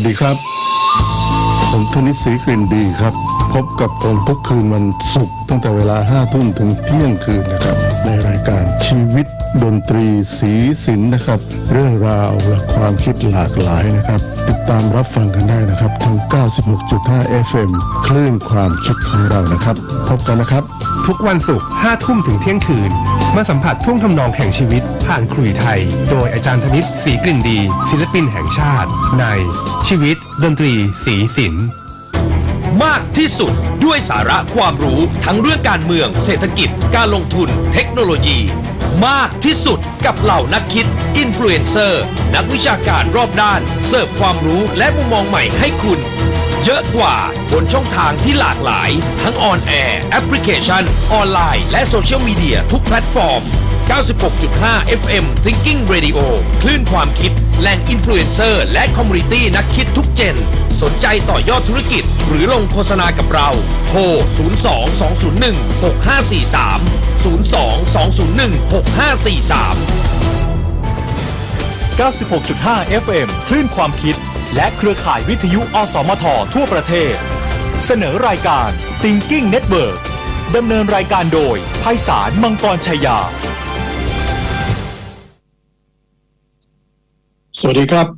วัสดีครับ ผมธนิศรีกลิ่นดีครับ พบกับผมทุกคืนวันศุกร์ตั้งแต่เวลาห้าทุ่มถึงเที่ยงคืนนะครับ ในรายการชีวิตดนตรีสีสินนะครับ เรื่องราวและความคิดหลากหลายนะครับ ติดตามรับฟังกันได้นะครับทาง 96.5 FM คลื่นความคิดของเรานะครับ พบกันนะครับ ทุกวันศุกร์5ทุ่มถึงเที่ยงคืน มาสัมผัสท่วงทำนองแห่งชีวิต ผ่านครุยไทย โดยอาจารย์ธนิตศรีกลิ่นดี ศิลปินแห่งชาติ ในชีวิตดนตรีสีสินมากที่สุดด้วยสาระความรู้ทั้งเรื่องการเมือง เศรษฐกิจ การลงทุน เทคโนโลยี มากที่สุดกับเหล่านักคิด อินฟลูเอนเซอร์ นักวิชาการรอบด้าน เสิร์ฟความรู้และมุมมองใหม่ให้คุณ เยอะกว่าบนช่องทางที่หลากหลาย ทั้งออนแอร์แอปพลิเคชัน ออนไลน์ และโซเชียลมีเดียทุกแพลตฟอร์ม 96.5 FM Thinking Radio คลื่นความคิด แหล่งอินฟลูเอนเซอร์และคอมมูนิตี้นักคิดทุกเจน สนใจต่อยอดธุรกิจ หรือลงโฆษณากับเรา โทร 02 201 6543 02 201 6543 96.5 FM คลื่นความคิด และเครือข่ายวิทยุ อสมท ทั่วประเทศ เสนอรายการ Thinking Network ดำเนินรายการโดยไพศาลมังกรชัยยา สวัสดีครับ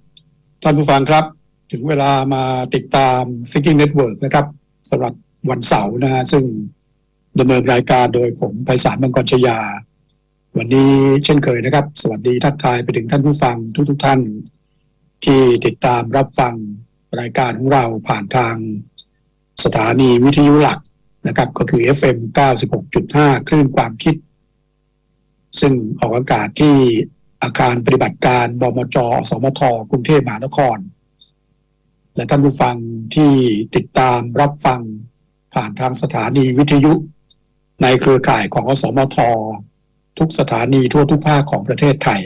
ท่านผู้ฟังครับ ถึงเวลามาติดตาม Thinking Network นะครับสำหรับวันเสาร์นะฮะซึ่งดำเนินรายการโดยผมไพศาลมังกรชยา วันนี้เช่นเคยนะครับ สวัสดีทักทายไปถึงท่านผู้ฟังทุกๆทท่าน ที่ติดตามรับฟังรายการของเราผ่านทางสถานีวิทยุหลักนะครับ ก็คือ FM 96.5 คลื่นความคิด ซึ่งออกอากาศที่ อาคารปฏิบัติการบมจ สมทกรุงเทพมหานคร และท่านผู้ฟังที่ติดตามรับฟังผ่านทางสถานีวิทยุ ในเครือข่ายของอสมท ทุกสถานีทั่วทุกภาคของประเทศไทย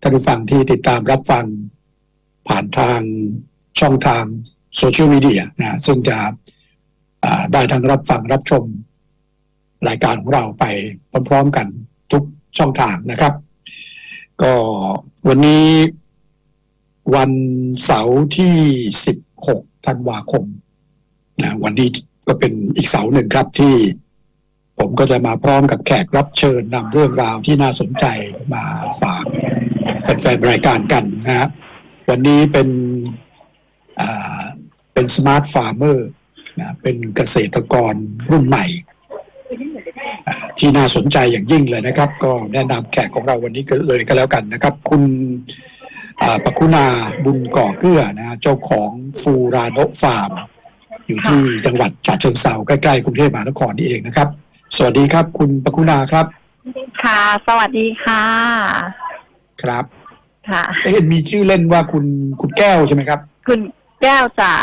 ท่านผู้ฟังที่ติดตามรับฟัง ผ่านทางช่องทางโซเชียลมีเดียนะซึ่งจะได้ทั้งรับฟังรับชม รายการของเราไปพร้อมๆกันทุกช่องทางนะครับ ก็วันนี้วันเสาร์ที่ 16 ธันวาคมนะวันนี้ก็เป็นอีกเสาร์หนึ่งครับที่ ผมก็จะมาพร้อมกับแขกรับเชิญนำเรื่องราวที่น่าสนใจมาฝากแฟนๆรายการกันนะครับวันนี้เป็นอ่าเป็นสมาร์ทฟาร์มเมอร์นะเป็นเกษตรกรรุ่นใหม่ ที่น่าสนใจอย่างยิ่งเลยนะครับ ก็แนะนำแขกของเราวันนี้ก็เลยก็แล้วกันนะครับ คุณอ่าปคุณาบุญก่อเกื้อนะฮะเจ้าของฟูราโนะฟาร์ม อยู่ที่จังหวัดฉะเชิงเซาใกล้ๆกรุงเทพมหานครนี่เองนะครับ สวัสดีครับ คุณปคุณาครับ ค่ะ สวัสดีค่ะ ครับค่ะเห็นมีชื่อเล่นว่าคุณคุณแก้วใช่ไหมครับ คุณแก้วจ๋า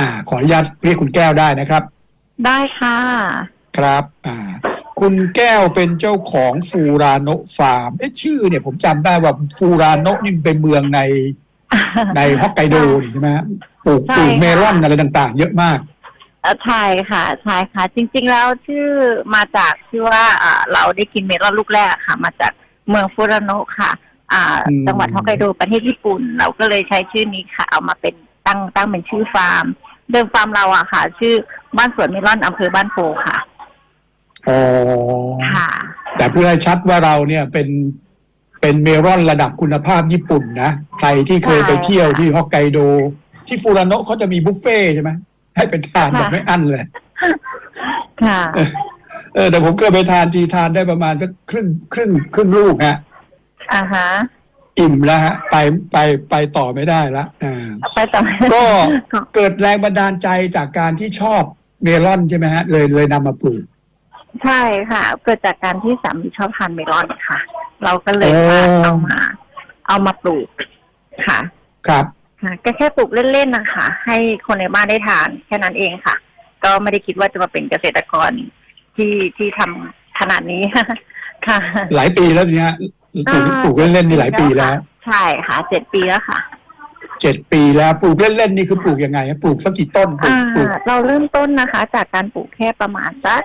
อ่า ขออนุญาตเรียกคุณแก้วได้นะครับ ได้ค่ะ ครับอ่าคุณแก้วเป็นเจ้าของฟูราโนะฟาร์ม เอ๊ะชื่อเนี่ยผมจำได้ว่าฟูราโนะนี่มันเป็นเมืองในในฮอกไกโดนี่ใช่ไหมฮะปลูกใช่ปลูกเมลอนค่ะอะไรต่าง ๆ เยอะมากเอ่อใช่ค่ะใช่ค่ะ จริง ๆ แล้วชื่อมาจากที่ว่าอ่าเราได้กินเมลอนลูกแรกอะค่ะ มาจากเมืองฟุรานโนะค่ะ อ่า อืม จังหวัดฮอกไกโดประเทศญี่ปุ่น เราก็เลยใช้ชื่อนี้ค่ะ เอามาเป็นตั้งตั้งเป็นชื่อฟาร์ม เดิมฟาร์มเราอะค่ะ ชื่อบ้านสวนเมลอนอำเภอบ้านโพค่ะ อ๋อค่ะ แต่เพื่อให้ชัดว่าเราเนี่ยเป็นเป็นเมลอนระดับคุณภาพญี่ปุ่นนะใครที่เคยไปเที่ยวที่ฮอกไกโด ที่ฟูราโนะเขาจะมีบุฟเฟ่ต์ใช่ไหมให้เป็นทานแบบค่ะไม่อั้นเลยค่ะเออแต่ผมเคยไปทานทีทานได้ประมาณสักครึ่งครึ่งครึ่งลูกฮะอ่าฮะอิ่มแล้วฮะ ไปไปไปต่อไม่ได้ละอ่าไปต่อก็เกิดแรงบันดาลใจจากการที่ชอบเมลอนใช่ไหมฮะ เลยเลยนำมาปลูก ใช่ค่ะ เกิดจากการที่สามีชอบทานเมลอนค่ะ เราก็เลยโอ้มาเอามา เอามาปลูกค่ะครับ ค่ะก็แค่ปลูกเล่นๆนะคะให้คนในบ้านได้ทานแค่นั้นเองค่ะ ก็ไม่ได้คิดว่าจะมาเป็นเกษตรกรที่ที่ทำขนาดนี้ ค่ะ หลายปีแล้วเนี่ยปลูกอ่า ปลูกเล่นๆนี่หลายปีแล้วใช่ค่ะเจ็ดปีแล้วค่ะ เจ็ดปีแล้วปลูกเล่นๆนี่คือปลูกยังไงฮะปลูกสักกี่ต้นปลูอ่ากปลูกเราเริ่มต้นนะคะ จากการปลูกแค่ประมาณสัก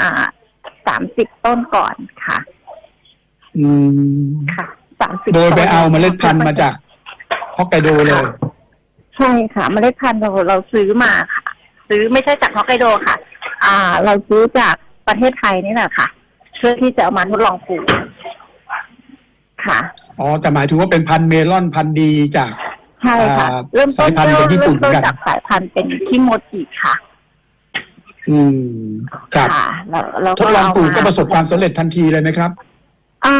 อ่าสามสิบต้นก่อนค่ะ อืมค่ะสามสิบโดยไปเอาเมล็ดพันธุ์มาจากฮอกไกโดเลย ใช่ค่ะเมล็ดพันธุ์เราเราซื้อมาค่ะ ซื้อไม่ใช่จากฮอกไกโดค่ะ อ่า เราซื้อจากประเทศไทยนี่แหละค่ะ เพื่อที่จะเอามาทดลองปลูกค่ะอ๋อแต่หมายถึงว่าเป็นพันธุ์เมลอนพันธุ์ดีจากใช่ค่ะอ่าเริ่มต้นสายพันธุ์จากญี่ปุ่นเหมืเริ่อนมกันต้นจากสายพันธุ์เป็นคิโมจิค่ะ อืม ครับค่ะแล้วเราทดลองปลูกก็เามาประสบความสำเร็จทันทีเลยไหมครับ อ่า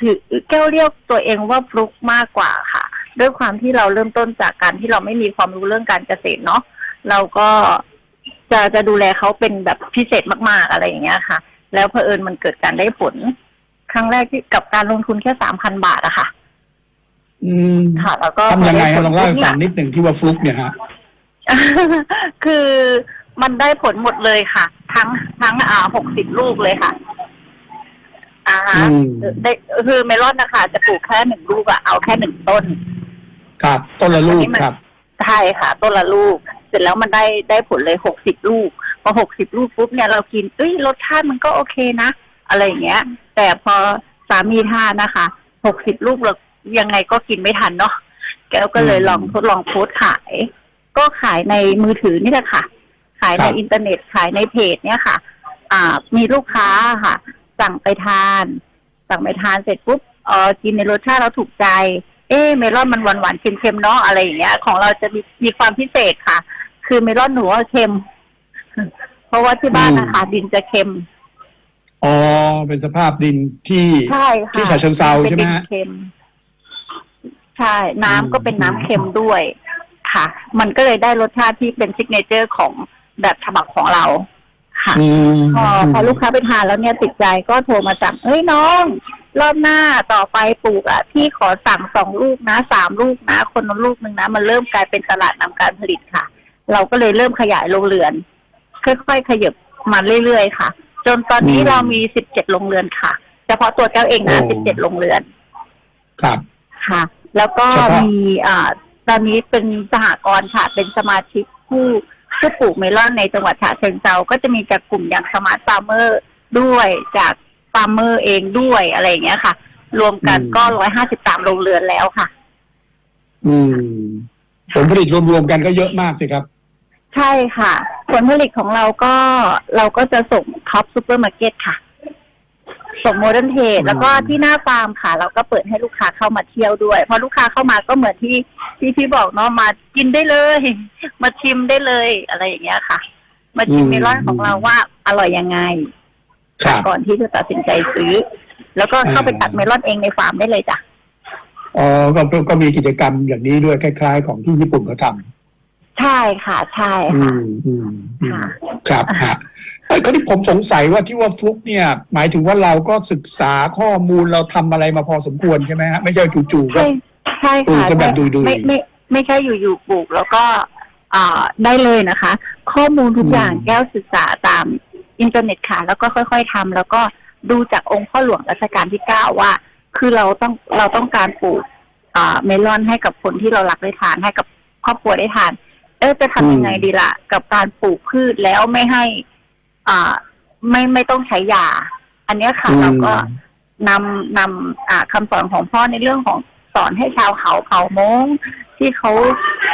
ถือแก้วเรียกตัวเองว่าฟลุกมากกว่าค่ะ ด้วยความที่เราเริ่มต้นจากการที่เราไม่มีความรู้เรื่องการเกษตรเนาะเราก็จะจะดูแลเขาเป็นแบบพิเศษมากๆอะไรอย่างเงี้ยค่ะ แล้วเผอิญมันเกิดการได้ผล ครั้งแรกที่กับการลงทุนแค่สามพันบาทอะค่ะ อืมค่ะ แล้วก็ทำยังไงพฮะด้ผลองเล่าให้ฟังนี่ยนิดหนึ่งที่ว่าฟลุกเนี่ยฮะ คือมันได้ผลหมดเลยค่ะ ทั้งทั้งอ่าหกสิบลูกเลยค่ะ อ่าฮะอืม ได้คือเมลอนนะคะจะปลูกแค่หนึ่งลูกอะเอาแค่หนึ่งต้น ครับ ต้นละลูกครับ ใช่ค่ะ ต้นละลูก เสร็จแล้วมันได้ได้ผลเลยหกสิบลูก พอหกสิบลูกปุ๊บเนี่ยเรากินเอ้ยรสชาติมันก็โอเคนะ อะไรอย่างเงี้ย แต่พอสามีทานนะคะหกสิบลูกเรายังไงก็กินไม่ทันเนาะแก้วก็เลยอืม ลองทดลองโพสต์ขาย ก็ขายในมือถือนี่แหละค่ะ ขายในครับอินเทอร์เน็ตขายในเพจเนี่ยค่ะ อ่า มีลูกค้าค่ะ สั่งไปทาน สั่งไปทานเสร็จปุ๊บเออกินในรสชาติเราถูกใจ เอ๊ะเมลอนมันหวานหวานๆเค็มๆเนาะอะไรอย่างเงี้ย ของเราจะมีมีความพิเศษค่ะ คือเมลอนหนูว่าเค็ม เพราะว่าที่บ้านนะคะดินจะเค็มอ๋อเป็นสภาพดินที่ใช่ค่ะที่ฉะเชิงเทราใช่ไหมฮะเป็นดินเค็มใช่ น้ำก็เป็นน้ำเค็มด้วยค่ะ มันก็เลยได้รสชาติที่เป็นซิกเนเจอร์ของ แบบฉบับของเราค่ะอืมพอพอลูกค้าไปทานแล้วเนี่ยติดใจก็โทรมาสั่งเฮ้ยน้อง รอบหน้าต่อไปปลูกอะพี่ขอสั่งสองลูกนะสามลูกนะ คนละลูกหนึ่งนะ มันเริ่มกลายเป็นตลาดนำการผลิตค่ะ เราก็เลยเริ่มขยายโรงเรือน ค่อยๆขยับมาเรื่อยๆค่ะ จนตอนนี้เรามีสิบเจ็ดโรงเรือนค่ะเฉพาะตัวแก้วเองนะสิบเจ็ดโรงเรือน ครับค่ะ แล้วก็เฉพาะมีอ่าตอนนี้เป็นสหกรณ์ค่ะ เป็นสมาชิกผู้ ผู้ปลูกเมลอนในจังหวัดฉะเชิงเทราก็จะมีจากกลุ่มอย่างสมาร์ทฟาร์มเมอร์ด้วยจากฟาร์มเมอร์เองด้วยอะไรอย่างเงี้ยค่ะ รวมกันก็ร้อยห้าสิบสามโรงเรือนแล้วค่ะ อืม ผลผลิตรวมๆกันก็เยอะมากสิครับ ใช่ค่ะ ผลผลิตของเราก็เราก็จะส่งท็อปซูเปอร์มาร์เก็ตค่ะ ส่งโมเดิร์นเทรดแล้วก็ที่หน้าฟาร์มค่ะ เราก็เปิดให้ลูกค้าเข้ามาเที่ยวด้วยพอลูกค้าเข้ามาก็เหมือนที่ที่พี่บอกเนาะมากินได้เลย มาชิมได้เลยอะไรอย่างเงี้ยค่ะ มาชิมเมลอนของเราว่าอร่อยยังไงก่อนที่จะตัดสินใจซื้อ แล้วก็เข้าไปตัดเมลอนเองในฟาร์มได้เลยจ้ะอ๋อก็ก็มีกิจกรรมอย่างนี้ด้วยคล้าย ๆ ของที่ญี่ปุ่นเขาทำใช่ค่ะ ใช่ค่ะครับฮะ คราวนี้ผมสงสัยว่าที่ว่าฟลุกเนี่ย หมายถึงว่าเราก็ศึกษาข้อมูลเราทำอะไรมาพอสมควรใช่ไหมฮะไม่ใช่จู่ๆก็ใช่ใช่ปลูกค่ะกันแบบดุยๆไม่ไม่ไม่ใช่อยู่ๆปลูกแล้วก็อ่าได้เลยนะคะ ข้อมูลทุกอย่างอืมแก้วศึกษาตามอินเทอร์เน็ตค่ะ แล้วก็ค่อยๆทำแล้วก็ดูจากองค์พ่อหลวงรัชกาลที่เก้าว่า คือเราต้องเราต้องการปลูกอ่าเมลอนให้กับคนที่เรารักได้ทานให้กับครอบครัวได้ทาน เออจะทำยังไงดีล่ะ กับการปลูกพืชแล้วไม่ให้ อ่าไม่ไม่ต้องใช้ยา อันเนี้ยค่ะเราก็นำนำอ่าคำสอนของพ่อในเรื่องของสอนให้ชาวเขาเผ่ามงที่เขา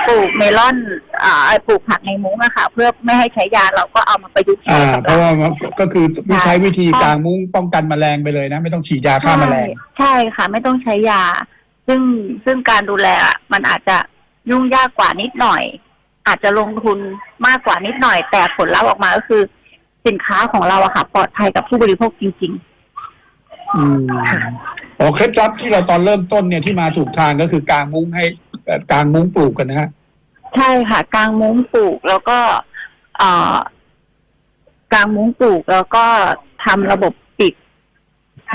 ปลูกเมลอนอ่าปลูกผักในมุ้งอะค่ะ เพื่อไม่ให้ใช้ยาเราก็เอามาประยุกต์ใช้อ่า กับเพราะเราว่ามันก็ก็คือใช้วิธีกางมุ้งป้องกันแมลงไปเลยนะ ไม่ต้องฉีดยาฆ่าแมลง ใช่ใช่ค่ะ ไม่ต้องใช้ยา ซึ่งซึ่งการดูแลอะมันอาจจะยุ่งยากกว่านิดหน่อย อาจจะลงทุนมากกว่านิดหน่อย แต่ผลลัพธ์ออกมาก็คือ สินค้าของเราอะค่ะ ปลอดภัยกับผู้บริโภคจริงอืมอ๋อเคล็ดลับที่เราตอนเริ่มต้นเนี่ยที่มาถูกทางก็คือกางมุ้งให้เอ่อกางมุ้งปลูกกันนะฮะๆใช่ค่ะ กางมุ้งปลูกแล้วก็เอ่อกางมุ้งปลูกแล้วก็ทำระบบปิด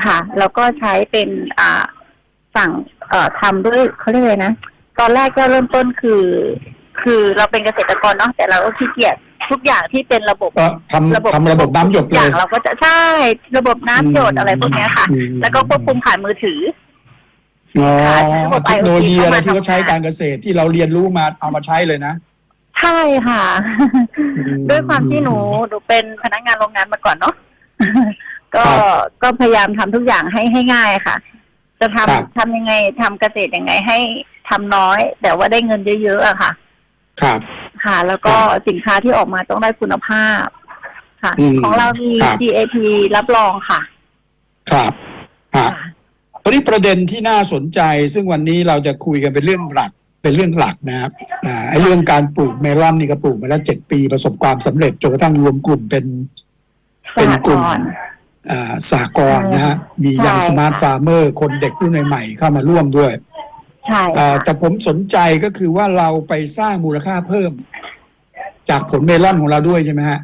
ค่ะ แล้วก็ใช้เป็นอ่าสั่งเอ่อทำด้วยเขาเรียกอะไรนะตอนแรกก็เริ่มต้นคือ คือเราเป็นเกษตรกรเนาะแต่เราก็ขี้เกียจ ทุกอย่างที่เป็นระบบก็ทำทำระบบน้ำหยดทุกเลอยย่างเราก็จะใช่ระบบน้ำหยดอะไรพวกเนี้ยค่ะ อืม แล้วก็ควบคุมผ่านมือถือ อ๋อค่ะใช้ระบบเทคโนโลยี IoT อะไรที่เข้ามาเขาใช้การเกษตรที่เราเรียนรู้มาเอามาใช้เลยนะ ใช่ค่ะ อืมด้วยความที่หนูหนูเป็นพนักงานโรงงานมาก่อนเนาะ ก็ครับก็พยายามทำทุกอย่างให้ให้ง่ายค่ะ จะทำครับ ทำยังไงทำเกษตรยังไงให้ทำน้อย แต่ว่าได้เงินเยอะๆอะค่ะ ครับ ค่ะ แล้วก็สินค้าที่ออกมาต้องได้คุณภาพ ค่ะ อืมของเรามี ครับ GAP รับรองค่ะ ครับฮะค่ะตอนนี้ประเด็นที่น่าสนใจ ซึ่งวันนี้เราจะคุยกันเป็นเรื่องหลัก เป็นเรื่องหลักนะครับอ่าไอ้เรื่องการปลูกเมลอนนี่ก็ปลูกมาแล้วเจ็ดปี ประสบความสำเร็จจนกระทั่งรวมกลุ่มเป็น เป็นกลุ่มสหรณ์อ่าสากลนะฮะมีใช่ ยังสมาร์ทค่ะฟาร์มเมอร์ คนเด็กรุ่นใหม่ๆเข้ามาร่วมด้วยใช่อ่าค่ะแต่ผมสนใจก็คือว่าเราไปสร้างมูลค่าเพิ่ม จากผลเมลอนของเราด้วยใช่ไหมฮะ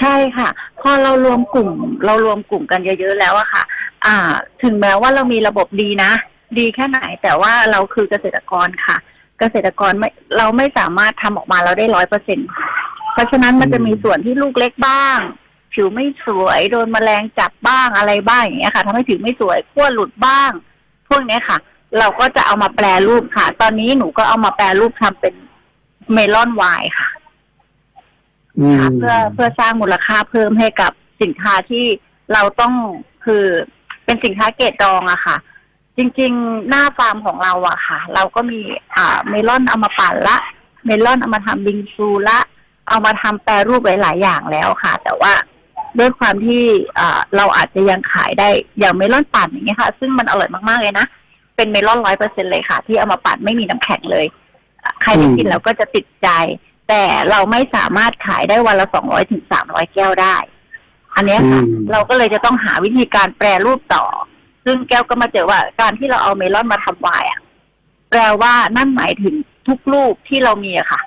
ใช่ค่ะ พอเรารวมกลุ่ม เรารวมกลุ่มกันเยอะๆแล้วอะค่ะ อ่า ถึงแม้ว่าเรามีระบบดีนะ ดีแค่ไหน แต่ว่าเราคือเกษตรกรค่ะ เกษตรกรไม่เราไม่สามารถทำออกมาเราได้ร้อยเปอร์เซ็นเพราะฉะนั้นมันจะมีส่วนที่ลูกเล็กบ้าง ผิวไม่สวยโดนแมลงจับบ้างอะไรบ้างอย่างเงี้ยค่ะทำให้ผิวไม่สวยขั้วหลุดบ้าง พวกเนี้ยค่ะ เราก็จะเอามาแปรรูปค่ะ ตอนนี้หนูก็เอามาแปรรูปทำเป็นเมลอนไวน์ค่ะ อืมค่ะเพื่อเพื่อสร้างมูลค่าเพิ่มให้กับสินค้าที่เราต้องคือเป็นสินค้าเกรดรองอะค่ะ จริงๆ หน้าฟาร์มของเราอะค่ะ เราก็มีอ่าเมลอนเอามาปั่นละ เมลอนเอามาทำบิงซูละ เอามาทำแปรรูปหลายๆอย่างแล้วค่ะ แต่ว่าด้วยความที่อ่าเราอาจจะยังขายได้อย่างเมลอนปั่นอย่างเงี้ยค่ะ ซึ่งมันอร่อยมากๆเลยนะ เป็นเมลอนร้อยเปอร์เซ็นเลยค่ะ ที่เอามาปั่นไม่มีน้ำแข็งเลยอะใครได้กินแล้วก็จะติดใจ แต่เราไม่สามารถขายได้วันละสองร้อยถึงสามร้อยแก้วได้ อันเนี้ยค่ะ อืม เราก็เลยจะต้องหาวิธีการแปรรูปต่อ ซึ่งแก้วก็มาเจอว่าการที่เราเอาเมลอนมาทำไวน์อะแปลว่านั่นหมายถึงทุกลูกที่เรามีอะค่ะ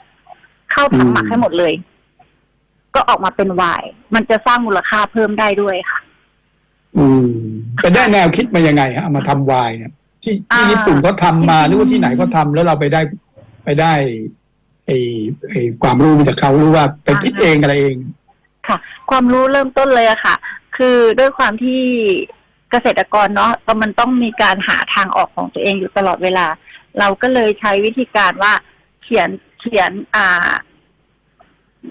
เข้าถังหมักให้หมดเลย ก็ออกมาเป็นไวน์มันจะสร้างมูลค่าเพิ่มได้ด้วยค่ะ อืมไปได้แนวคิดมายังไงฮะเอามาทำไวน์เนี่ยที่ที่อ่า ญี่ปุ่นเขาทำมาหรือว่าที่ไหนเขาทำแล้วเราไปได้ ไปได้ ไอ้ไอ้ความรู้มาจากเขาหรือว่าไปคิดเองอะไรเอง ค่ะ ความรู้เริ่มต้นเลยอะค่ะ คือด้วยความที่เกษตรกรเนาะก็มันต้องมีการหาทางออกของตัวเองอยู่ตลอดเวลา เราก็เลยใช้วิธีการว่าเขียนเขียนอ่า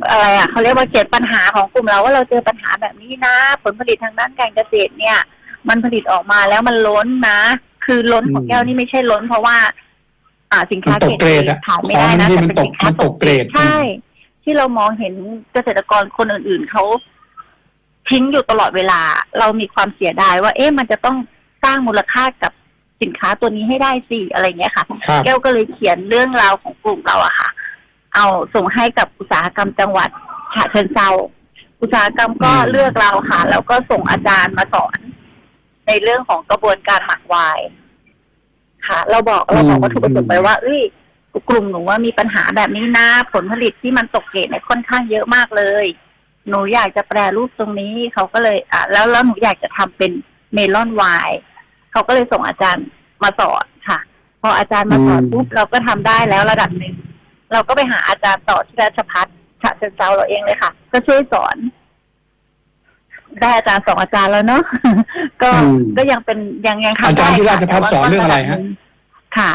อะไรอะเขาเรียกว่าเขียนปัญหาของกลุ่มเราว่าเราเจอปัญหาแบบนี้นะ ผลผลิตทางด้านการเกษตรเนี่ย มันผลิตออกมาแล้วมันล้นนะ คือล้นของแก้วนี่ไม่ใช่ล้น เพราะว่า อ่าสินค้ามันตกเกรดอะขายไม่ได้นะของที่แต่มันเป็นตกสินค้ามันตกเกรด ใช่ ที่เรามองเห็นเกษตรกรคนอื่น ๆเขาทิ้งอยู่ตลอดเวลา เรามีความเสียดายว่า เอ๊ะมันจะต้องสร้างมูลค่ากับสินค้าตัวนี้ให้ได้สิอะไรเงี้ยค่ะ ครับแก้วก็เลยเขียนเรื่องราวของกลุ่มเราอะค่ะ เอาส่งให้กับอุตสาหกรรมจังหวัดฉะเชิงเซาอุตสาหกรรมก็อืม เลือกเราค่ะ แล้วก็ส่งอาจารย์มาสอน ในเรื่องของกระบวนการหมักไวน์ ค่ะ เราบอกเราบอกวัตถุประสงค์ไปว่า เอ้ยกลุ่มหนูว่ามีปัญหาแบบนี้นะผลผลิตที่มันตกเกรดเนี่ยค่อนข้างเยอะมากเลย หนูอยากจะแปรรูปตรงนี้เขาก็เลยอะแล้วแล้วหนูอยากจะทำเป็นเมลอนไวน์เขาก็เลยส่งอาจารย์มาสอนค่ะ พออาจารย์มาสอนอืมปุ๊บเราก็ทำได้แล้วระดับหนึ่งเราก็ไปหาอาจารย์ต่อที่ราชพัฒฉะเชิงเซาเราเองเลยค่ะ ก็ช่วยสอน ได้อาจารย์สองอาจารย์แล้วเนาะก็อืมก็ยังเป็นยังยังทำอาจารย์ได้ที่ราชภัฏแต่ว่าสอนเรื่องอะไรฮะค่ะ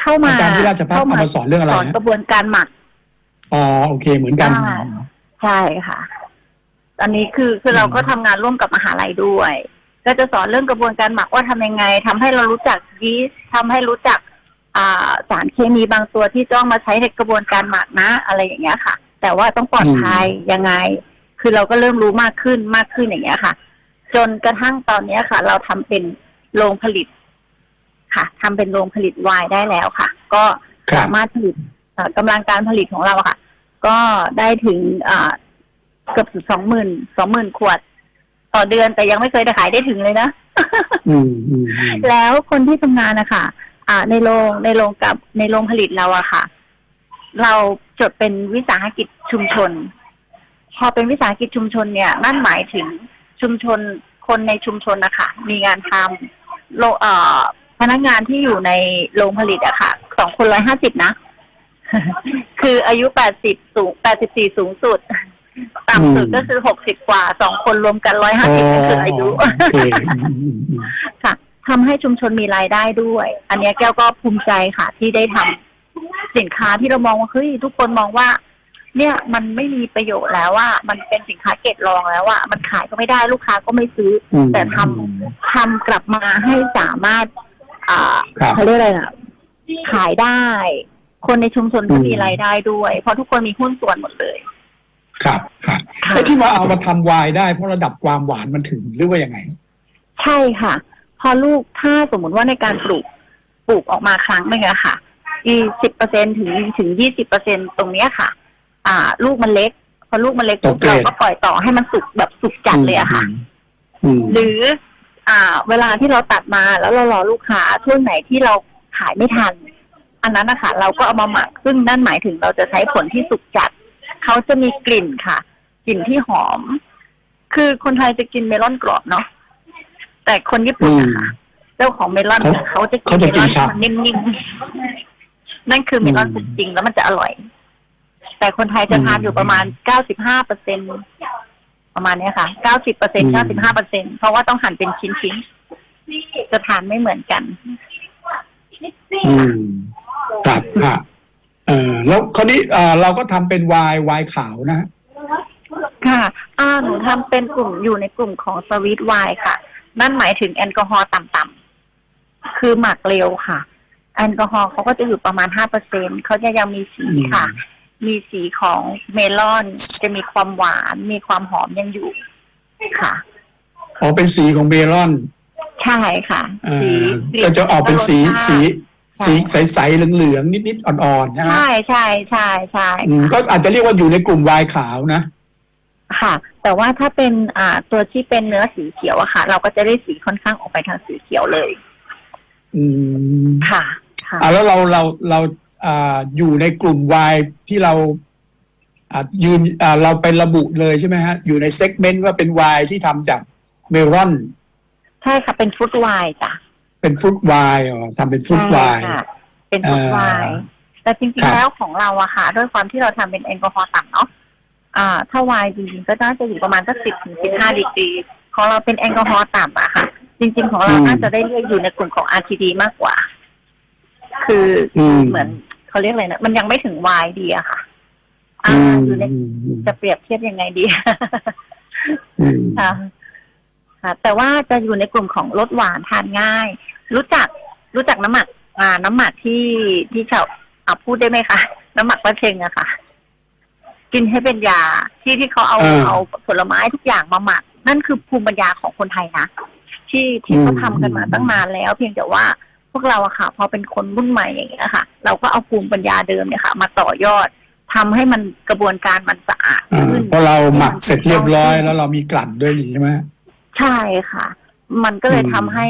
เข้ามาอาจารย์ที่ราชภัฏเข้เอามาสอนเรื่องอะไรสอนฮะกระบวนการหมักอ๋อโอเค เหมือนกันอ่าใช่ค่ะอันนี้คือคือเราก็ทำงานร่วมกับมหาลัยด้วย ก็จะสอนเรื่องกระบวนการหมักว่าทำยังไงทำให้เรารู้จักยีสต์ทำให้รู้จักอ่าสารเคมีบางตัวที่ต้องมาใช้ในกระบวนการหมักนะ อะไรอย่างเงี้ยค่ะ แต่ว่าต้องปลอดภัยยังไง คือเราก็เริ่มรู้มากขึ้นมากขึ้นอย่างเงี้ยค่ะ จนกระทั่งตอนเนี้ยค่ะ เราทำเป็นโรงผลิต ค่ะทำเป็นโรงผลิตไวน์ได้แล้วค่ะ ก็ครับสามารถผลิตเอ่อกำลังการผลิตของเราอะค่ะ ก็ได้ถึงอ่าเกือบสองหมื่นสองหมื่นขวด ต่อเดือนแต่ยังไม่เคยได้ขายได้ถึงเลยนะอืมอืมอืมแล้วคนที่ทำงานนะคะอ่า ในโรงในโรงกับในโรงผลิตเราอะค่ะ เราจดเป็นวิสาหกิจชุมชน พอเป็นวิสาหกิจชุมชนเนี่ยนั่นหมายถึงชุมชนคนในชุมชนนะคะมีงานทำโลเอ่อพนักงานที่อยู่ในโรงผลิตอะค่ะสองคนร้อยห้าสิบนะ คืออายุแปดสิบสูงแปดสิบสี่สูงสุด ต่ำสุดก็คือหกสิบกว่าสองคนรวมกันร้อยห้าสิบก็คืออายุโอเคอืมอืมอืมค่ะทำให้ชุมชนมีรายได้ด้วย อันเนี้ยแก้วก็ภูมิใจค่ะที่ได้ทำสินค้าที่เรามองว่าเฮ้ยทุกคนมองว่า เนี่ยมันไม่มีประโยชน์แล้วว่ามันเป็นสินค้าเกรดรองแล้วว่ามันขายก็ไม่ได้ลูกค้าก็ไม่ซื้ออืมแต่ทำทำกลับมาให้สามารถอ่าครับเขาเรียกอะไรนะขายได้ คนในชุมชนก็อืม มีรายได้ด้วย เพราะทุกคนมีหุ้นส่วนหมดเลยครับครับค่ะไอ้ที่ว่าเอามาทำไวน์ได้เพราะระดับความหวานมันถึงหรือว่ายังไง ใช่ค่ะ พอลูกถ้าสมมุติว่าในการปลูกปลูกออกมาครั้งหนึ่งอะค่ะอีสิบเปอร์เซ็นถึงถึงยี่สิบเปอร์เซ็นตรงเนี้ยค่ะ อ่า ลูกมันเล็ก พอลูกมันเล็กปุ๊บตกเกรเราดก็ปล่อยต่อให้มันสุกแบบสุกจัดเลยอะค่ะ อืมหรือ อ่า เวลาที่เราตัดมาแล้วเรารอลูกค้าช่วงไหนที่เราขายไม่ทัน อันนั้นนะคะเราก็เอามาหมักซึ่งนั่นหมายถึงเราจะใช้ผลที่สุกจัด เขาจะมีกลิ่นค่ะ กลิ่นที่หอม คือคนไทยจะกินเมลอนกรอบเนาะแต่คนญี่ปุ่นนะคะ เจ้าของเมลอนเขาเขาจะกิเขานจะเมกิลนอนฉ่ำมันนิ่มๆนั่นคือเมลอนอืม สุกจริงแล้วมันจะอร่อย แต่คนไทยจะทานอืมอยู่ประมาณเก้าสิบห้าเปอร์เซ็นประมาณเนี้ยค่ะเก้าสิบเปอร์เซ็นอืมเก้าสิบห้าเปอร์เซ็นเพราะว่าต้องหั่นเป็นชิ้นๆจะทานไม่เหมือนกันอืมครับครับเออแล้วคราวนี้เอ่อเราก็ทำเป็นไวน์ไวน์ขาวนะฮะค่ะ อ่าหนูทำเป็นกลุ่มอยู่ในกลุ่มของสวีทไวน์ค่ะ นั่นหมายถึงแอลกอฮอล์ต่ำๆคือหมักเร็วค่ะ แอลกอฮอล์เขาก็จะอยู่ประมาณห้าเปอร์เซ็นเขาจะยังมีสีค่ะ มีสีของเมลอนจะมีความหวาน มีความหอมยังอยู่ ค่ะอ๋อเป็นสีของเมลอนใช่ค่ะเอ่สีอกลิ่ก็จะออกเป็นสีรสชาติสีสีใสๆเหลืองๆนิดๆอ่อนๆใช่ไหมใช่ใช่ใช่ใช่อืมก็อาจจะเรียกว่าอยู่ในกลุ่มไวน์ขาวนะ ค่ะ แต่ว่าถ้าเป็นอ่าตัวที่เป็นเนื้อสีเขียวอะค่ะ เราก็จะได้สีค่อนข้างออกไปทางสีเขียวเลย อืมค่ะ ค่ะอ่าแล้วเราเราเรา อ่าอยู่ในกลุ่มวายที่เราอ่ายืนอ่าเราไประบุเลยใช่ไหมฮะ อยู่ในเซกเมนต์ว่าเป็นวายที่ทำจากเมลอน ใช่ค่ะ เป็นฟรุตไวน์จ้ะ เป็นฟรุตไวน์อ๋อทำเป็นฟรุตไวน์ใช่ค่ะเป็นฟรุตไวน์อ่าแต่จริครังบๆแล้วของเราอะค่ะ ด้วยความที่เราทำเป็นแอลกอฮอล์ต่ำเนาะอ่า ถ้าไวน์จริงๆก็น่าจะอยู่ประมาณสักสิบถึงสิบห้าดีกรีของเราเป็นแอลกอฮอล์ต่ำอะค่ะ จริง ๆ ของเราน่าจะได้เรียกอยู่ในกลุ่มของ RTD มากกว่า คืออืมเหมือนเขาเรียกอะไรนะมันยังไม่ถึงไวน์ดีอะค่ะอ่าอืมอยู่ในอืมจะเปรียบเทียบยังไงดีอืมค่ะค่ะ แต่ว่าจะอยู่ในกลุ่มของรสหวานทานง่าย รู้จักรู้จักน้ำหมัก อ่า น้ำหมักที่ที่ชาวอ่าพูดได้ไหมคะน้ำหมักปลาเชงอะค่ะ กินให้เป็นยาที่ที่เขาเอาเออเอาผลไม้ทุกอย่างมาหมัก นั่นคือภูมิปัญญาของคนไทยนะที่ที่อืมเขาทำกันมาตั้งนานแล้ว เพียงแต่ว่าพ วกเราอะค่ะ พอเป็นคนรุ่นใหม่อย่างเงี้ยค่ะ เราก็เอาภูมิปัญญาเดิมเนี่ยค่ะ มาต่อยอดทำให้มันกระบวนการมันสะอาดอ่าขึ้นพอเราหมักเสร็จเรียบร้อย แล้วเรามีกลั่นด้วยนี่ใช่ไหมใช่ค่ะ มันก็เลยอืมทำให้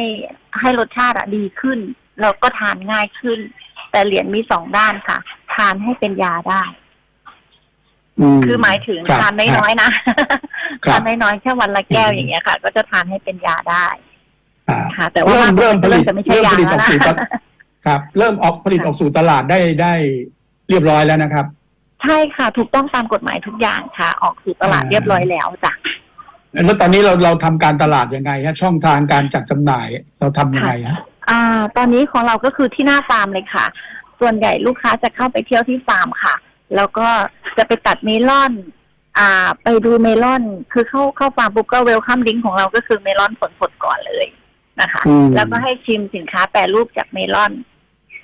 ให้รสชาติอะดีขึ้น แล้วก็ทานง่ายขึ้น แต่เหรียญมีสองด้านค่ะ ทานให้เป็นยาได้มคือหมายถึงครับทานน้อยๆนะครับทานน้อยๆแค่วันละแก้วอืมอย่างเงี้ยค่ะ ก็จะทานให้เป็นยาได้อ่า ค่ะแต่ว่าเริ่มเริ่มผลิตจะไม่ใช่เริ่มยาผลิตอแล้อวกสู่ตนะลาดครับ เริ่มออกผลิตออกสู่ตลาดได้ได้เรียบร้อยแล้วนะครับ ใช่ค่ะ ถูกต้องตามกฎหมายทุกอย่างค่ะ ออกสู่ตลาดอ่าเรียบร้อยแล้วจ้ะแล้วตอนนี้เราเราทำการตลาดยังไงฮะช่องทางการจัดจำหน่ายเราทำยังไงฮะอ่า ตอนนี้ของเราก็คือที่หน้าฟาร์มเลยค่ะ ส่วนใหญ่ลูกค้าจะเข้าไปเที่ยวที่ฟาร์มค่ะ แล้วก็จะไปตัดเมลอน อ่า ไปดูเมลอน คือเข้าเข้าฟาร์มปุ๊บก็เวลคัมลิงของเราก็คือเมลอนสดๆก่อนเลย นะคะอืมแล้วก็ให้ชิมสินค้าแปรรูปจากเมลอน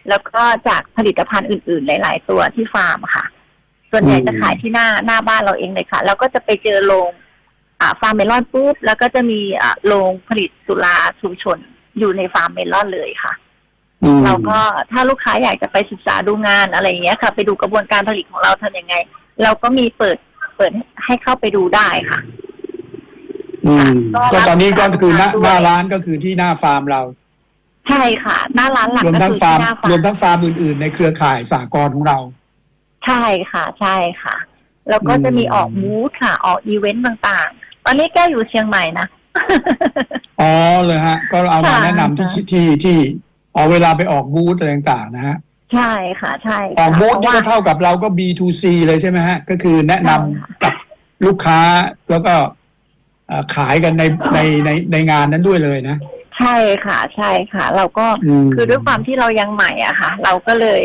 แล้วก็จากผลิตภัณฑ์อื่น ๆ หลาย ๆ ตัวที่ฟาร์มค่ะ ส่วนใหญ่จะขายที่หน้าหน้าบ้านเราเองเลยค่ะ แล้วก็จะไปเจอโรงอ่าฟาร์มเมลอนปุ๊บแล้วก็จะมีอ่าโรงผลิตสุราชุมชนอยู่ในฟาร์มเมลอนเลยค่ะอืมเราก็ถ้าลูกค้าอยากจะไปศึกษาดูงานอะไรอย่างเงี้ยค่ะ ไปดูกระบวนการผลิตของเราทำยังไง เราก็มีเปิดเปิดให้เข้าไปดูได้ค่ะ อืมก็ก็ตอนนี้ก็คือหน้ารับหน้าร้านก็คือที่หน้าฟาร์มเรา ใช่ค่ะ หน้าร้านหลักรวมก็ทั้งคือฟาร์มที่หน้ารวมทั้งฟาร์มอื่น ๆ ในเครือข่ายสากลของเรา ใช่ค่ะ ใช่ค่ะ แล้วก็จะมีออกมูธค่ะ ออกอีเวนต์ต่างๆ ตอนนี้แก้วอยู่เชียงใหม่นะอ๋อเลยฮะ ก็เอามาค่ะแนะนำที่ที่ที่เอาเวลาไปออกบูธอะไรต่างๆนะฮะใช่ค่ะ ใช่อค่ะอกบูธนี่พก็ราะว่าเท่ากับเราก็ B2C เลยใช่ไหมฮะ ก็คือแนะนำใช่ค่ะกับลูกค้าแล้วก็เอ่อ ขายกันในในในในงานนั้นด้วยเลยนะ ใช่ค่ะ ใช่ค่ะ เราก็อืมคือด้วยความที่เรายังใหม่อะค่ะ เราก็เลย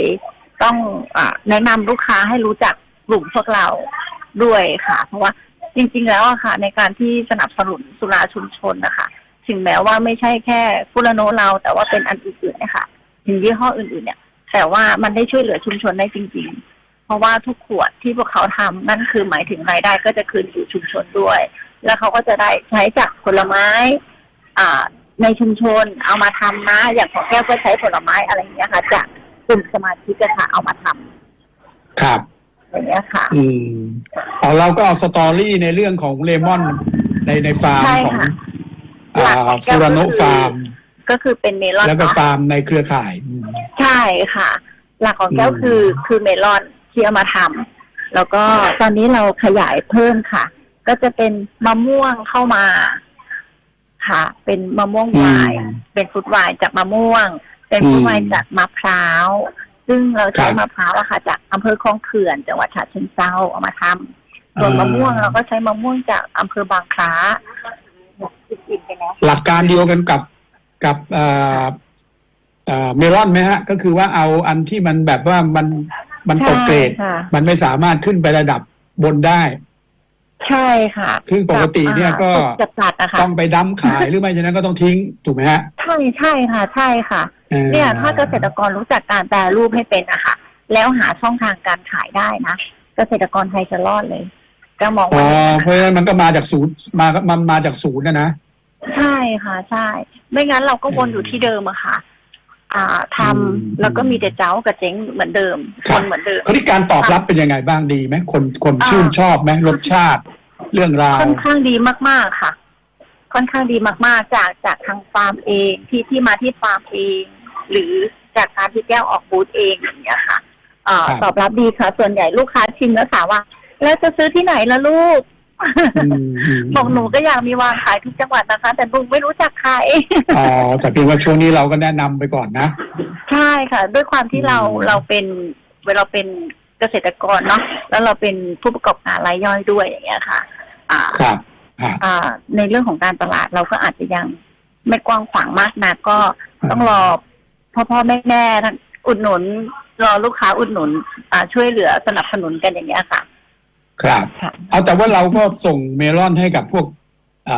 ต้องอาแนะนำลูกค้าให้รู้จักกลุ่มพวกเราด้วยค่ะ เพราะว่าจริง ๆ แล้วอะค่ะ ในการที่สนับสนุนสุราชุมชนนะคะถึงแม้ว่าไม่ใช่แค่ฟุรโนเราแต่ว่าเป็นอันอื่นๆเนะคะถึงยี่ห้ออื่นๆเนี่ย แต่ว่ามันได้ช่วยเหลือชุมชนได้จริง ๆ เพราะว่าทุกขวดที่พวกเขาทำนั่นคือหมายถึงรายได้ก็จะคืนสู่ชุมชนด้วย แล้วเขาก็จะได้ใช้จากผลไม้ อ่า ในชุมชนเอามาทำนะ อย่างของแก้วก็ใช้ผลไม้อะไรอย่างเงี้ยค่ะ จากกลุ่มสมาชิกอะค่ะ เอามาทำครับอย่างเงี้ยค่ะ อืมเอาเราก็เอาสตอรี่ในเรื่องของเลมอนในในฟาร์มใช่ของค่ะอ่หลักขาองแก้ฟูวรานก็โนคือฟาร์มก็คือเป็นเมลอนแล้วก็เนาะฟาร์มในเครือข่ายอืมใช่ค่ะ หลักของแก้วอืมคือคือเมลอน ที่เอามาทำแล้วก็ตอนนี้เราขยายเพิ่มค่ะ ก็จะเป็นมะม่วงเข้ามา ค่ะ เป็นมะม่วงไวน์เป็นฟรุตไวน์จากมะม่วง เป็นฟรุตไวน์จากมะพร้าว ซึ่งเราใช้มะพร้าวอะค่ะ จากอำเภอคลองเขื่อนจังหวัดฉะเชิงเทราเอามาทำส่วนมะม่วงเราก็ใช้มะม่วงจากอำเภอบางคล้าอิ่มๆไปแล้วหลักการเดียวกันกับกับเอ่อเอ่อเมลอนไหมฮะ ก็คือว่าเอาอันที่มันแบบว่ามัน มันตกเกรด ใช่ค่ะ มันไม่สามารถขึ้นไประดับบนได้ ใช่ค่ะคือปกติเนี่ยก็ จัดจัดๆนะคะต้องไปดั้มขายหรือไม่ฉะนั้นก็ต้องทิ้งถูกไหมฮะใช่ใช่ค่ะ ใช่ค่ะ อ่อเนี่ยถ้าเกษตรกรรู้จักการแปรรูปให้เป็นนะคะแล้วหาช่องทางการขายได้นะ เกษตรกรไทยจะรอดเลย จะมองอ๋อว่าอย่างนั้นเพราะฉะนั้นมันก็มาจากศูนย์มามันมาจากศูนย์นะนะ ใช่ค่ะ ใช่ ไม่งั้นเราก็วนอืมอยู่ที่เดิมอะค่ะ อ่าทำอืมแล้วก็มีแต่เจ้ากับเจ๊งเหมือนเดิมครัคบนเหมือนเดิมคราวนี้การตอบรับเป็นยังไงบ้างดีไหมคนคนอ่าชื่นชอบไหมรสชาติ เรื่องราวค่อนข้างดีมากๆค่ะ ค่อนข้างดีมากๆ จากจากทางฟาร์มเองที่ที่มาที่ฟาร์มเอง หรือจากการที่แก้วออกบูธเองอย่างเงี้ยค่ะเอ่อครับตอบรับดีค่ะ ส่วนใหญ่ลูกค้าชิมแล้วถามว่า แล้วจะซื้อที่ไหนล่ะลูกอืมอืม บอกหนูก็อยากมีวางขายทุกจังหวัดนะคะ แต่ลุงไม่รู้จักใครอ๋อแต่เพียงว่าช่วงนี้เราก็แนะนำไปก่อนนะ ใช่ค่ะ ด้วยความที่เราอืมเราเป็นเวลาเป็นเกษตรกรเนาะแล้วเราเป็นผู้ประกอบการรายย่อยด้วยอย่างเงี้ยค่ะ อ่าครับอ่าอ่าในเรื่องของการตลาดเราก็อาจจะยังไม่กว้างขวางมากนักก็ต้องรอพ่อพ่อแม่แม่ๆทั้งอุดหนุนรอลูกค้าอุดหนุน อ่าช่วยเหลือสนับสนุนกันอย่างเงี้ยค่ะ ครับค่ะเอาแต่ว่าเราก็ส่งเมลอนให้กับพวก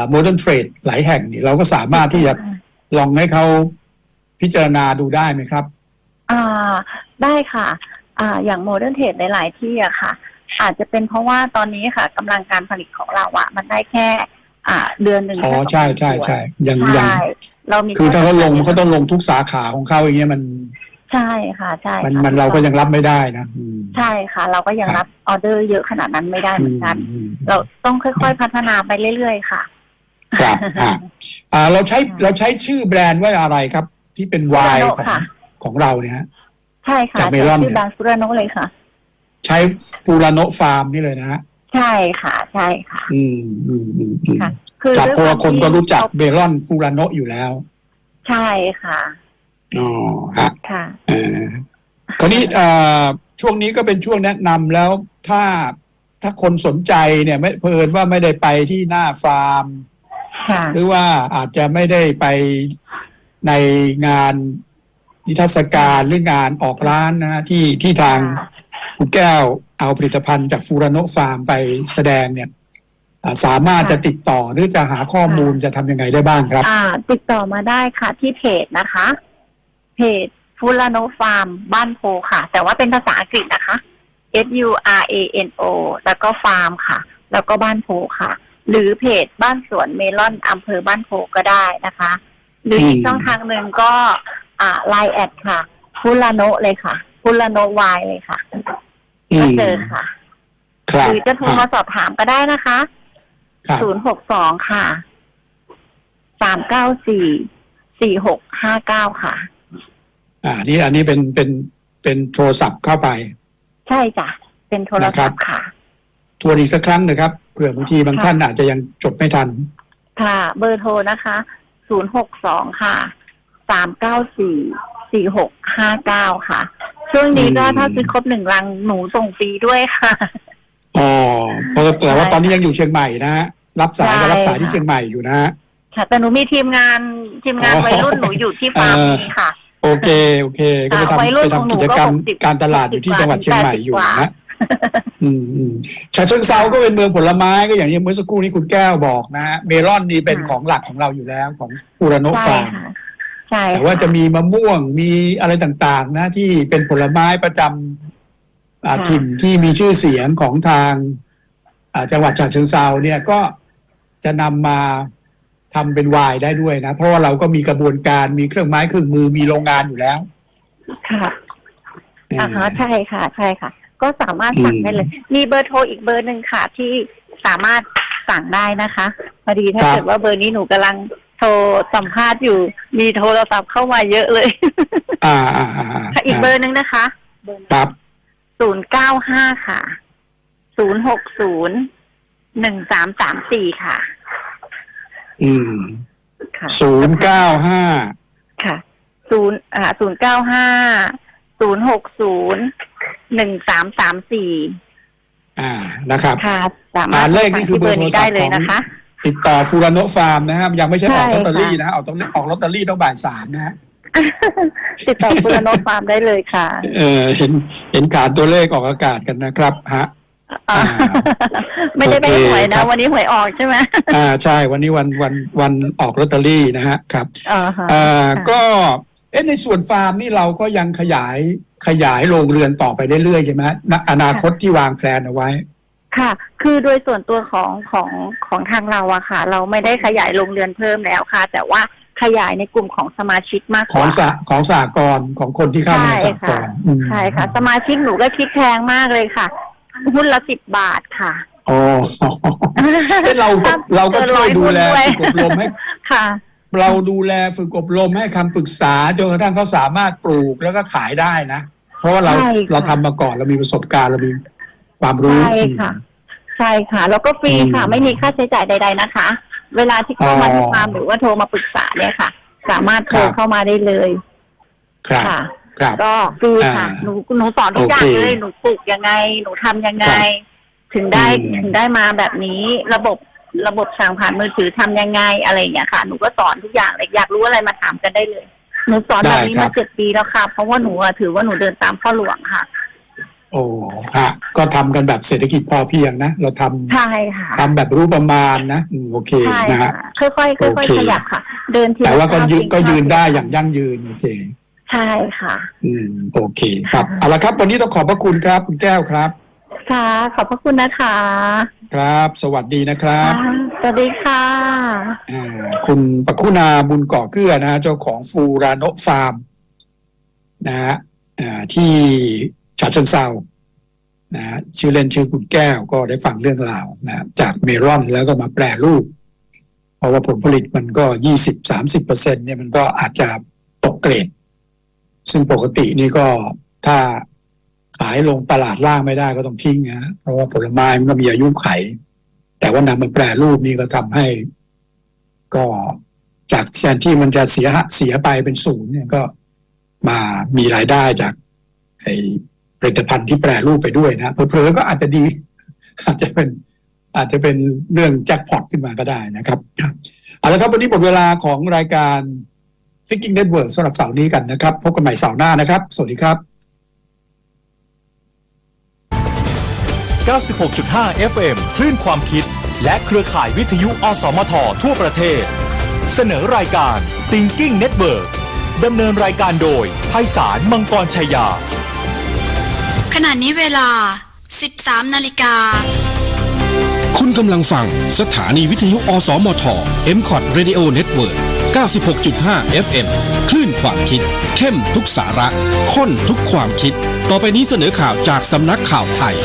โมเดิร์นเทรดหลายแห่งนี่เราก็สามารถที่จะลองให้เขาพิจารณาดูได้ไหมครับ อ่าได้ค่ะ อ่า อย่างโมเดิร์นเทรดหลายๆที่อะค่ะ อาจจะเป็นเพราะว่าตอนนี้ค่ะกำลังการผลิตของเราอะมันได้แค่ อ่า เดือนหนึ่งอ๋อแค่สงใช่เดือนใช่ใช่ยังยังใช่เรามีคือถ้าเขาลงแค่เขาต้องลงทุกสาขาของเขาอย่างเงี้ยมัน ใช่ค่ะใช่มันค่ะมันเราก็ยังรับไม่ได้นะอืม ใช่ค่ะ เราก็ยังครัรับบออเดอร์เยอะขนาดนั้นไม่ได้เหมือนกัน อืม เราต้องค่อยๆพัฒนาไปเรื่อยๆค่ะ ครับอ่าอ่าเราใช้เราใช้ชื่อแบรนด์ว่าอะไรครับ ที่เป็นไวน์ของค่ะ ของเราเนี่ยฮะ ใช่ค่ะจากเมลอน ชื่อแบรนด์ฟูรานโนเลยค่ะ ใช้ฟูรานโนฟาร์มนี่เลยนะฮะใช่ค่ะ ใช่ค่ะ อืมอืมอืมอืมค่ะ คือครับด้วยเพราะว่าคนที่ก็รู้จักเบลอนฟูรานโนอยู่แล้ว ใช่ค่ะ อ๋อฮะค่ะเออคราวนี้เอ่อช่วงนี้ก็เป็นช่วงแนะนำแล้วถ้าถ้าคนสนใจเนี่ยไม่เพลินว่าไม่ได้ไปที่หน้าฟาร์ม ค่ะ หรือว่าอาจจะไม่ได้ไปในงานนิทรรศการหรืองานออกร้านนะฮะที่ที่ทางค่ะคุณแก้วเอาผลิตภัณฑ์จากฟูรานโนฟาร์มไปแสดงเนี่ยอ่าสามารถจะติดต่อหรือจะหาข้อมูลจะทำยังไงได้บ้างครับ อ่า ติดต่อมาได้ค่ะที่เพจนะคะ เพจฟูลาโนฟาร์มบ้านโพค่ะ แต่ว่าเป็นภาษาอังกฤษนะคะ F U R A N O แล้วก็ฟาร์มค่ะ แล้วก็บ้านโพค่ะ หรือเพจบ้านสวนเมลอนอำเภอบ้านโพก็ได้นะคะ หรืออีกอืมช่องทางหนึ่งก็อ่าไลน์แอดค่ะฟูลาโนเลยค่ะฟูลาโนวายเลยค่ะก็เจอค่ะครับหรือจะโทรมาสอบถามก็ได้นะคะครับศูนย์หกสองค่ะ สามเก้าสี่ สี่หกห้าเก้าค่ะ อ่านี่อันนี้เป็นเป็นเป็นโทรศัพท์เข้าไป ใช่จ้ะเป็นโทรศัพท์ค่ะทวนอีกสักครั้งนะครับเผื่อบางทีบางค่ะท่านอาจจะยังจดไม่ทัน ค่ะ เบอร์โทรนะคะศูนย์หกสองค่ะสามเก้าสี่สี่หกห้าเก้าค่ะ ช่วงนี้ก็อืมถ้าซื้อครบหนึ่งลังหนูส่งฟรีด้วยค่ะอ๋อเพราะแต่ว่าใช่ตอนนี้ยังอยู่เชียงใหม่นะฮะรับสายก็ใช่รับสายที่ค่ะเชียงใหม่อยู่นะฮะค่ะแต่หนูมีทีมงานทีมงานอ๋อวัยรุ่นหนูอยู่ที่ฟาร์มเออนี้ค่ะ โอเค โอเค ก็ไปค่ะวัยทำรุ่ไปนของหนูทำกิจกรรมก็60การตลาดอยู่ที่จังหวัดเชียงใหม่อยู่กว่านะอืมอืมฉะเชิงเซาก็เป็นเมืองผลไม้ก็อย่างที่เมื่อสักครู่นี้คุณแก้วบอกนะฮะเมลอนนี่เป็นค่ะของหลักของเราอยู่แล้วของฟูรานโนใช่ฟาร์มค่ะใช่แต่ว่าค่จะมีมะม่วงมีอะไรต่างๆ นะ ที่เป็นผลไม้ประจำอ่าค่ะถิ่นที่มีชื่อเสียงของทางอ่าจังหวัดฉะเชิงเซาเนี่ยก็จะนำมา ทำเป็นไวน์ได้ด้วยนะเพราะว่าเราก็มีกระบวนการมีเครื่องไม้เครื่องมือมีโรงงานอยู่แล้ว ค่ะอ่าฮะใช่ค่ะ ใช่ค่ะ ก็สามารถอืมสั่งได้เลย มีเบอร์โทรอีกเบอร์หนึ่งค่ะ ที่สามารถสั่งได้นะคะพอดีถ้าเกิดว่าเบอร์นี้หนูกำลังโทรสัมภาษณ์อยู่ มีโทรศัพท์เข้ามาเยอะเลย อ่าอ่าอ่าค่ะอีกเบอร์หนึ่งนะคะครับศูนย์เก้าห้าค่ะศูนย์หกศูนย์หนึ่งสามสามสี่ค่ะ อืมค่ะศูนย์เก้าห้าค่ะศูนย์อ่าศูนย์เก้าห้าศูนย์หกศูนย์หนึ่งสามสามสี่อ่านะครับค่ะสามารอ่าถเลขนี่คือเบอร์โทรศัพท์ได้เลยนะคะติดต่อฟูรานโนฟาร์มนะครับ ยังไม่ใช่ออกใช่ลอตเตอรี่ค่ะนะฮะออกต้องออกลอตเตอรี่ต้องบ่ายสามนะฮะติดต่อคุณโนตฟาร์มได้เลยค่ะ เออเห็นเห็นการตัวเลขออกอากาศกันนะครับฮะอ่าอ่า ไม่ได้ไปโอเคหวยครันะบวันนี้หวยออกใช่ไหมอ่าใช่วันนี้วันวันวันออกลอตเตอรี่นะฮะครับอ่าฮะอ่าค่ะก็เอ๊ะในส่วนฟาร์มนี่เราก็ยังขยายขยายโรงเรือนต่อไปเรื่อยๆใช่ไหมณอนาคตที่วางแผนเอาไว้ ค่ะ คือโดยส่วนตัวของของของทางเราอะค่ะ เราไม่ได้ขยายโรงเรือนเพิ่มแล้วค่ะ แต่ว่าขยายในกลุ่มของสมาชิกมากขกองว่าสหของสากรณ์ของคนที่เข้ามาในสากรณ์อืมใช่ค่ะ สมาชิกหนูก็คิดแพงมากเลยค่ะ หุ้นละสิบบาทค่ะโอ้เอ้ยเราก็เราก็ช่วยดูแลฝึกอบรมให้ค่ะ เราดูแลฝึกอบรมให้คำปรึกษาจนกระทั่งเขาสามารถปลูกแล้วก็ขายได้นะ เพราะว่าเราใช่ค่ะเราทำมาก่อนเรามีประสบการณ์เรามีความรู้ใช่ค่ะใช่ค่ะ แล้วก็ฟรีค่ะอืมไม่มีค่าใช้จ่ายใด ๆนะคะ เวลาที่เข้ามาอ๋อที่ฟาร์มหรือว่าโทรมาปรึกษาเนี่ยค่ะ สามารถโทรครับเข้ามาได้เลยครับค่ะ ครับ ก็ฟรีค่ะอ่าหนูหนูสอนทุกอย่างโอเคเลยหนูปลูกยังไง หนูทำยังไงครับถึงได้อืม ถึงได้มาแบบนี้ระบบระบบสั่งผ่านมือถือทำยังไงอะไรอย่างเงี้ยค่ะ หนูก็สอนทุกอย่างเลยอยากรู้อะไรมาถามกันได้เลย หนูสอนแบบนี้มาเจ็ดปีแล้วค่ะ เพราะว่าหนูอะถือว่าหนูเดินตามพ่อหลวงค่ะโอ้ฮะก็ทำกันแบบเศรษฐกิจพอเพียงนะ เราทำใช่ค่ะทำแบบรู้ประมาณนะอืมโอเคใช่นะฮะ ค่ะค่อยๆค่อยโอเค ๆขยับค่ะ เดินทีแต่ว่าก็ละยืนก้าวก็ยืนได้ทีละก้วอย่างยั่งยืนโอเค ใช่ค่ะ อืมโอเคครับเอาละครับ วันนี้ต้องขอบพระคุณครับ คุณแก้วครับ ค่ะ ขอบพระคุณนะคะ ครับ สวัสดีนะครับค่ะสวัสดีค่ะอ่าคุณปคุณาบุญก่อเกื้อนะฮะเจ้าของฟูราโนะฟาร์ม นะฮะอ่าที่ฉะเชิงเซานะฮะชื่อเล่นชื่อคุณแก้วก็ได้ฟังเรื่องราวนะจากเมลอนแล้วก็มาแปรรูป เพราะว่าผลผลิตมันก็ยี่สิบสามสิบเปอร์เซ็นเนี่ยมันก็อาจจะตกเกรด ซึ่งปกตินี่ก็ถ้าขายลงตลาดล่างไม่ได้ก็ต้องทิ้งนะเพราะว่าผลไม้มันก็มีอายุไข แต่ว่านำมาแปรรูปนี่ก็ทำให้ ก็จากแทนที่มันจะเสียหะเสียไปเป็นศูนย์เนี่ยก็มามีรายได้จากไอ้ผลิตภัณฑ์ที่แปรรูปไปด้วยนะเผลอๆก็อาจจะดี อาจจะเป็น อาจจะเป็นเรื่องแจ็คพอตขึ้นมาก็ได้นะครับเอาละครับวันนี้หมดเวลาของรายการ Thinking Network สำหรับเสาร์นี้กันนะครับ พบกันใหม่เสาร์หน้านะครับ สวัสดีครับ 96.5 FM คลื่นความคิด และเครือข่ายวิทยุ อสมท ทั่วประเทศ เสนอรายการ Thinking Network ดำเนินรายการโดยไพศาลมังกรชัยยา ขณะนี้เวลา 13 นาฬิกา คุณกำลังฟังสถานีวิทยุ อสมท m c o t Radio Network 96.5 FM คลื่นความคิด เข้มทุกสาระ ข้นทุกความคิด ต่อไปนี้เสนอข่าวจากสำนักข่าวไทย